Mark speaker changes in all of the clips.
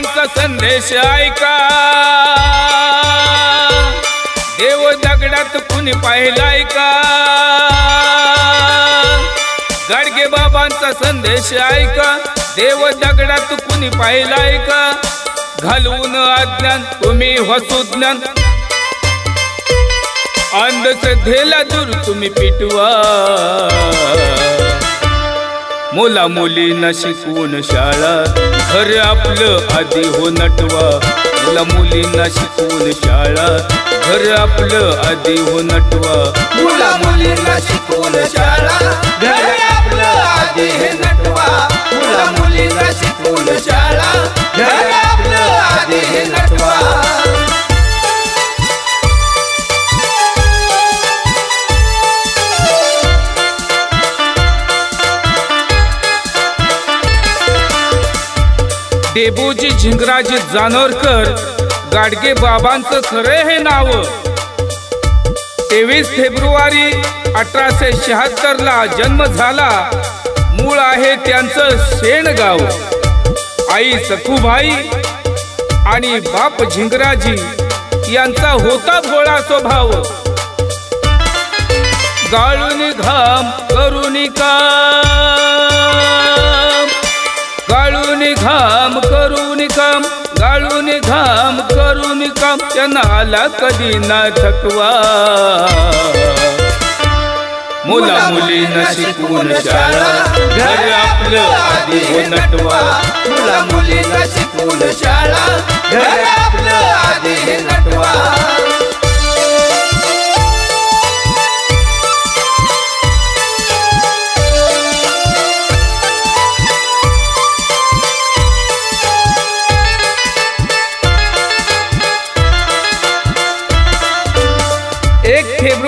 Speaker 1: संदेश ऐका. देव दगडात कुणी पाहिलाय का गाडगे बाबांचा संदेश ऐका. देव दगडात कुणी पाहिलाय का घालवून अज्ञान तुम्ही हसू ज्ञान. अंधश्रद्धेला दूर तुम्ही पिटवा. मुला मुलींना शिकवून शाळा. घर आपलं आधी हो नटवा. मुला मुलींना शिकवून शाळा. घर आपलं आधी हो नटवा.
Speaker 2: मुला मुलींना शिकवून शाळा. घर आपलं आधी हे नटवा. मुला मुलींना शिकवून शाळा.
Speaker 1: डेबूजी झिंगराजी जानोरकर. गाडगे बाबांचं खरे हे नाव. तेवीस फेब्रुवारी अठराशे शहात्तर ला जन्म झाला. मूळ आहे त्यांचं शेणगाव. आई सखूबाई आणि बाप झिंगराजी यांचा होता भोळा स्वभाव. गाळून घाम करून का? घाम करून काम गाळून घाम करून काम त्यांना आला कधी ना थकवा. मुला मुलींना शिकवून शाळा घर आपलं आधी हो नटवा.
Speaker 2: मुला मुलींना शिकवून शाळा घर आपलं आधी हे नटवा.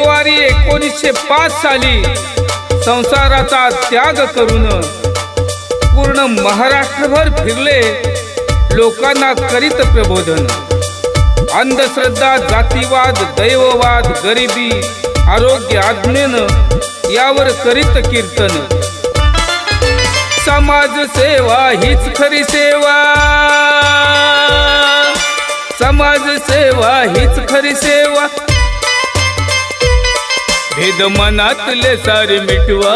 Speaker 1: फेब्रुवारी एकोणीसशे पाच साली संसाराचा त्याग करून पूर्ण महाराष्ट्रभर फिरले लोकांना करीत प्रबोधन. अंधश्रद्धा जातीवाद दैववाद गरिबी आरोग्य आज्ञेन यावर करीत कीर्तन. समाज सेवा हीच खरी सेवा. समाज सेवा हीच खरी सेवा. भेद मनातले सारे मिटवा.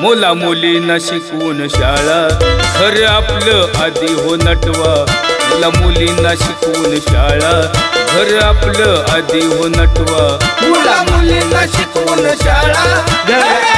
Speaker 1: मुला मुलींना शिकवून शाळा खरं आपलं आधी हो नटवा. मुला मुलींना शिकवून शाळा घर आपलं आधी हो नटवा.
Speaker 2: मुला मुलींना शिकवून शाळा घर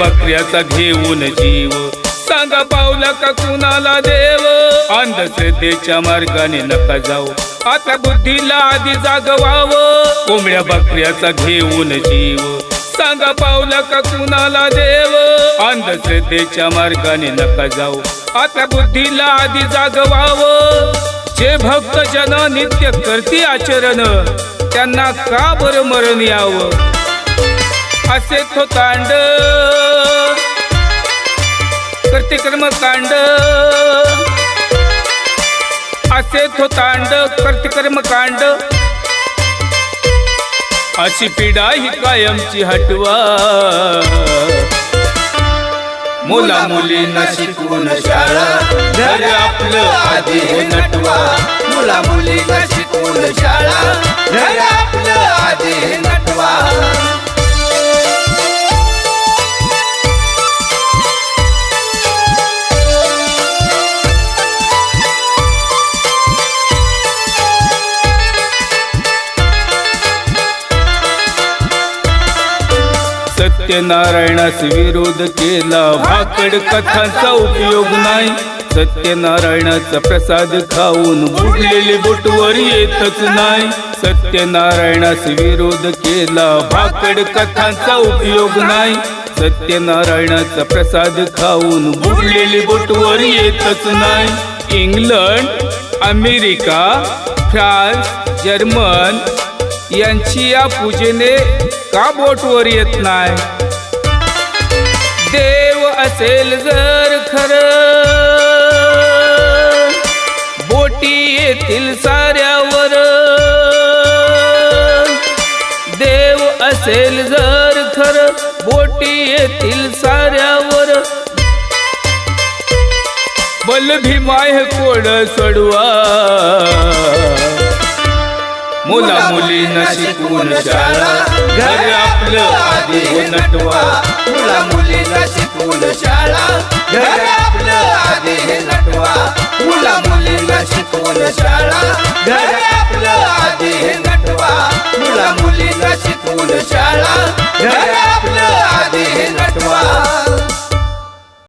Speaker 1: बकऱ्याचा घेऊन जीव. सांगा पावला का कुणाला देव? अंधश्रद्धेच्या मार्गाने नका जाऊ. आता बुद्धीला आधी जागवावं. कोंबड्या बकऱ्याचा घेऊन जीव. सांगा पावला का कुणाला देव? अंधश्रद्धेच्या मार्गाने नका जाऊ. आता बुद्धीला आधी जागवावं. जे भक्त जन नित्य करती आचरण त्यांना का बरं मरण यावं? असे तो कांड करते कर्मकांड असे तो तांड करते कर्मकांड अशी पिढा ही कायमची हटवा. मुला मुलींना शिकवून शाळा घर आपलं आधी हे नटवा.
Speaker 2: मुला मुलींना शिकवून शाळा घर आपलं आधी हे नटवा.
Speaker 1: सत्यनारायणास विरोध केला. भाकड कथांचा उपयोग नाही. सत्यनारायणाचा प्रसाद खाऊन बुडलेले बोटवर येतच नाही. सत्यनारायणास विरोध केला. भाकड कथांचा उपयोग नाही. सत्यनारायणाचा प्रसाद खाऊन बुडलेले बोटवर येतच नाही. इंग्लंड अमेरिका फ्रान्स जर्मन यांची या पूजेने का बोटवर येत नाही? असेल जर खर बोटी येतील साऱ्यावर. देव असेल जर खर बोटी येतील साऱ्यावर. बल भीमाय कोण सडवा? मुला मुलींना शिकवून शाळा. घर आपलं आधी नटवा.
Speaker 2: मुला मुलींना शिकवून शाळा. घर आपलं आधी हे नटवा. मुला मुलींना शिकवून शाळा. घर आपलं आधी हे नटवा. मुला मुलींना शिकवून शाळा. घर आपलं आधी नटवा.